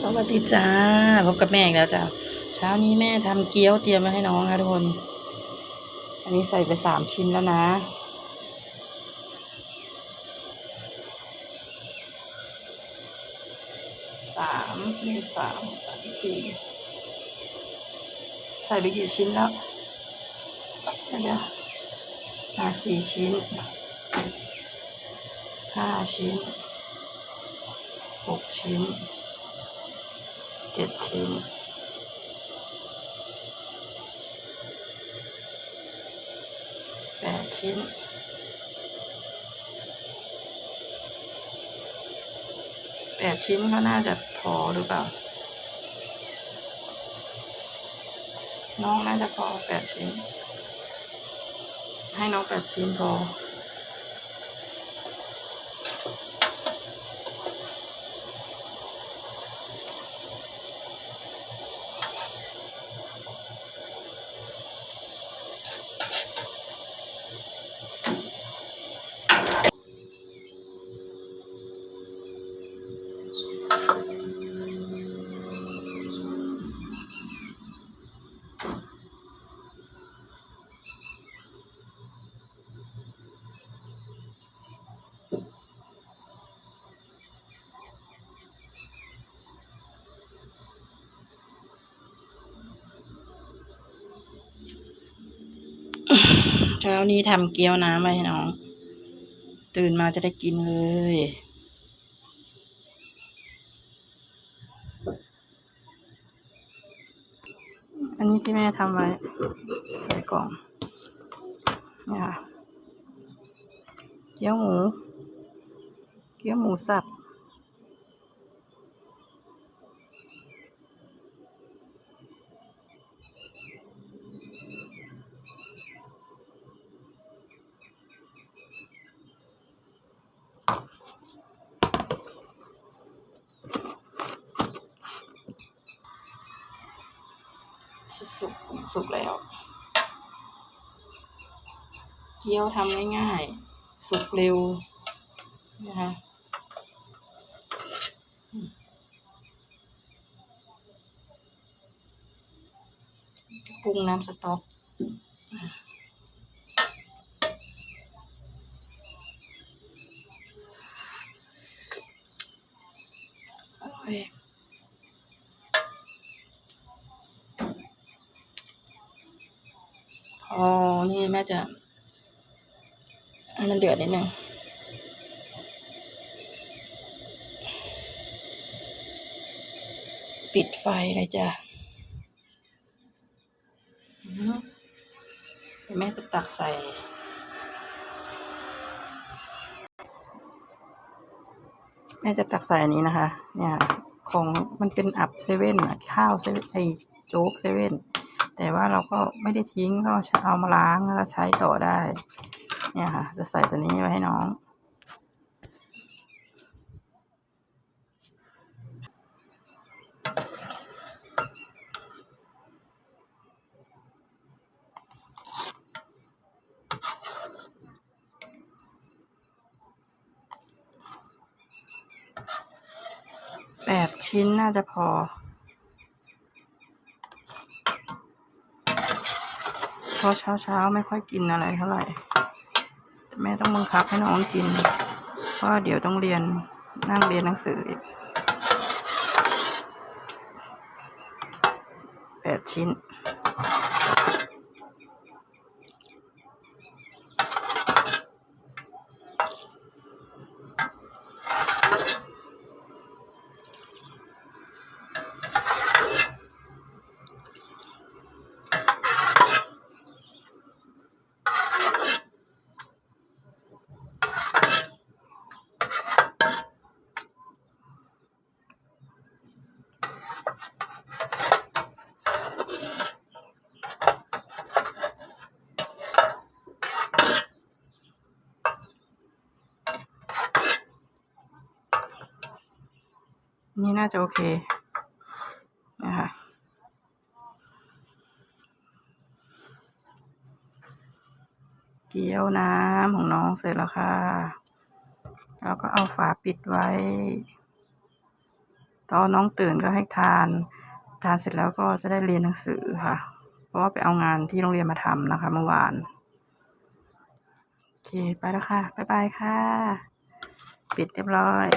สวัสดีจ้าพบกับแม่อีกแล้วจ้าเช้านี้แม่ทำเกี๊ยวเตรียมไว้ให้น้องค่ะทุกคน อันนี้ใส่ไปสามชิ้นแล้วนะ สามนี่สามสามสี่ใส่ไปกี่ชิ้นแล้วเดี๋ยวนะอะสี่ชิ้นห้าชิ้นหกชิ้น เจ็ดชิ้น แปดชิ้น แปดชิ้นก็น่าจะพอหรือเปล่า น้องน่าจะพอแปดชิ้น ให้น้องแปดชิ้นพอ เช้านี้ทำเกี๊ยวน้ำไว้ให้น้อง ตื่นมาจะได้กินเลย อันนี้ที่แม่ทำไว้ ใส่กล่องนี่ค่ะเกี๊ยวหมู เกี๊ยวหมูสับ สุกสุกแล้ว เกี๊ยวทำง่ายๆ สุกเร็วนะคะปรุงน้ำสต๊อกอร่อย พอนี่แม่จะมันเดือดนิดนึงปิดไฟเลยจ้ะอือหือเดี๋ยวแม่จะตักใส่ แม่จะตักใส่อันนี้นะคะ เนี่ย ของมันเป็นอับเซเว่นอะข้าวเซเว่นไอโจ๊กเซเว่น แต่ว่าเราก็ไม่ได้ทิ้งก็เอามาล้างแล้วก็ใช้ต่อได้ เนี่ยค่ะ จะใส่ตัวนี้ไว้ให้น้อง แปดชิ้นน่าจะพอ เพ ราะเช้าเช้าๆไม่ค่อยกินอะไรเท่าไหร่แต่แม่ต้องบังคับให้น้องกิน เพราะเดี๋ยวต้องเรียนนั่งเรียนหนังสืออีกแปดชิ้น นี่น่าจะโอเคนะคะเกี๊ยวน้ำของน้องเสร็จแล้วค่ะ แล้วก็เอาฝาปิดไว้ ตอนน้องตื่นก็ให้ทาน ทานเสร็จแล้วก็จะได้เรียนหนังสือค่ะ เพราะว่าไปเอางานที่โรงเรียนมาทำนะคะเมื่อวาน โอเค ไปแล้วค่ะ บ๊ายบายค่ะ ปิดเรียบร้อย